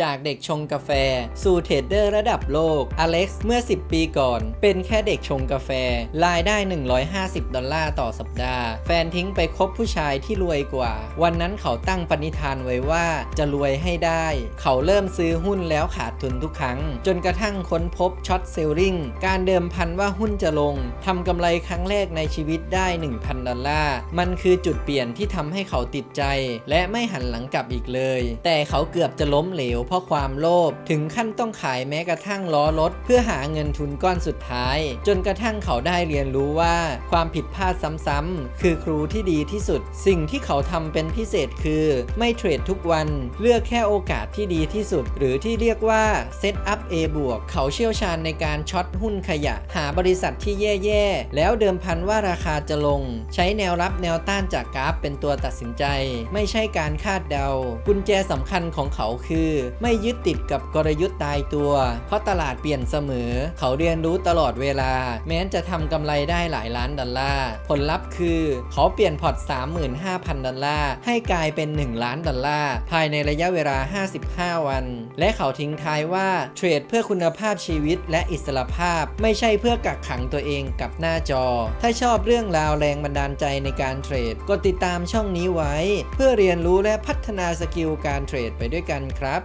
จากเด็กชงกาแฟ สู่เทรดเดอร์ระดับโลก อเล็กซ์เมื่อ 10 ปีก่อน เป็นแค่เด็กชงกาแฟ รายได้ 150 ดอลลาร์ต่อสัปดาห์ แฟนทิ้งไปคบผู้ชายที่รวยกว่า วันนั้นเขาตั้งปณิธานไว้ว่าจะรวยให้ได้ เขาเริ่มซื้อหุ้นแล้วขาดทุนทุกครั้ง จนกระทั่งค้นพบช็อตเซลลิงการเดิมพันว่าหุ้นจะลง ทำกำไรครั้งแรกในชีวิตได้ 1,000 ดอลลาร์ มันคือจุดเปลี่ยนที่ทำให้เขาติดใจ และไม่หันหลังกลับอีกเลย แต่เขาเกือบจะล้มเหลวเพราะความโลภถึงขั้นต้องขายแม้กระทั่งล้อรถ เพื่อหาเงินทุนก้อนสุดท้าย จนกระทั่งเขาได้เรียนรู้ว่าความผิดพลาดซ้ำๆคือครูที่ดีที่สุด สิ่งที่เขาทำเป็นพิเศษคือ ไม่เทรดทุกวัน เลือกแค่โอกาสที่ดีที่สุด หรือที่เรียกว่าเซตอัพ A บวกเขาเชี่ยวชาญในการช็อตหุ้นขยะ หาบริษัทที่แย่ๆ แล้วเดิมพันว่าราคาจะลง ใช้แนวรับแนวต้านจากกราฟเป็นตัวตัดสินใจ ไม่ใช่การคาดเดา กุญแจสำคัญของเขาคือไม่ยึดติดกับกลยุทธ์ตายตัว เพราะตลาดเปลี่ยนเสมอ เขาเรียนรู้ตลอดเวลา แม้จะทำกำไรได้หลายล้านดอลลาร์ ผลลัพธ์คือ เขาเปลี่ยนพอร์ต 35,000 ดอลลาร์ ให้กลายเป็น 1 ล้านดอลลาร์ ภายในระยะเวลา 55 วัน และเขาทิ้งท้ายว่าเทรดเพื่อคุณภาพชีวิตและอิสรภาพ ไม่ใช่เพื่อกักขังตัวเองกับหน้าจอ ถ้าชอบเรื่องราวแรงบันดาลใจในการเทรดกดติดตามช่องนี้ไว้ เพื่อเรียนรู้และพัฒนาสกิลการเทรดไปด้วยกันครับ